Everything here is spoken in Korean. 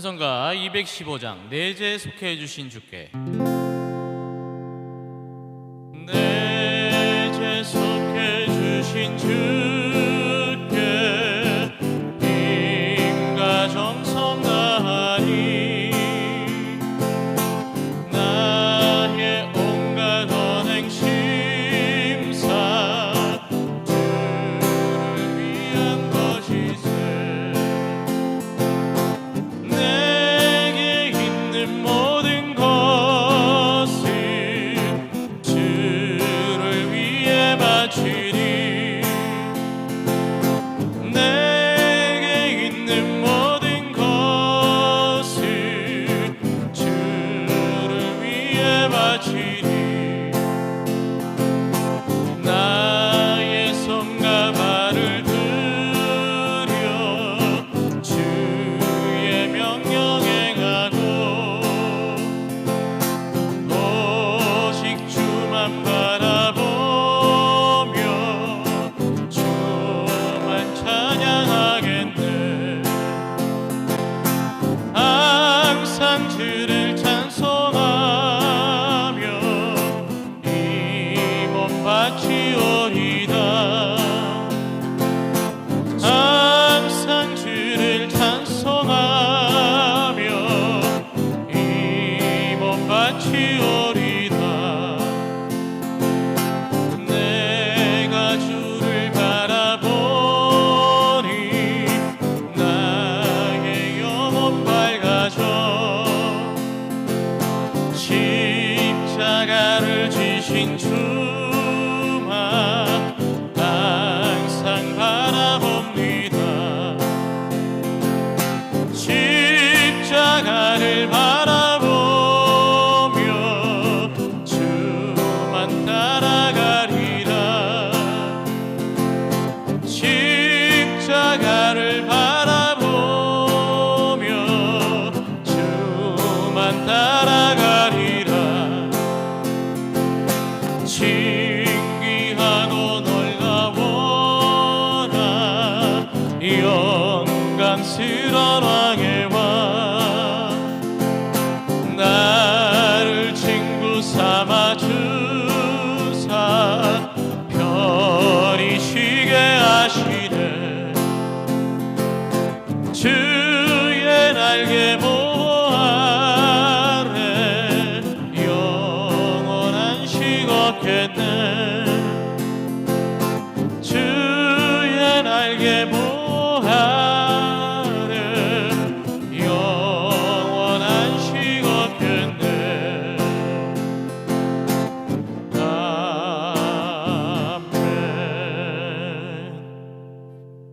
찬송가 215장 내제 속해 주신 주께 네. watching. 십자가를 지신 주만 항상 바라봅니다. 십자가를 바라 주의 날개 보아래 영원한 시각겠네. 주의 날개 보아래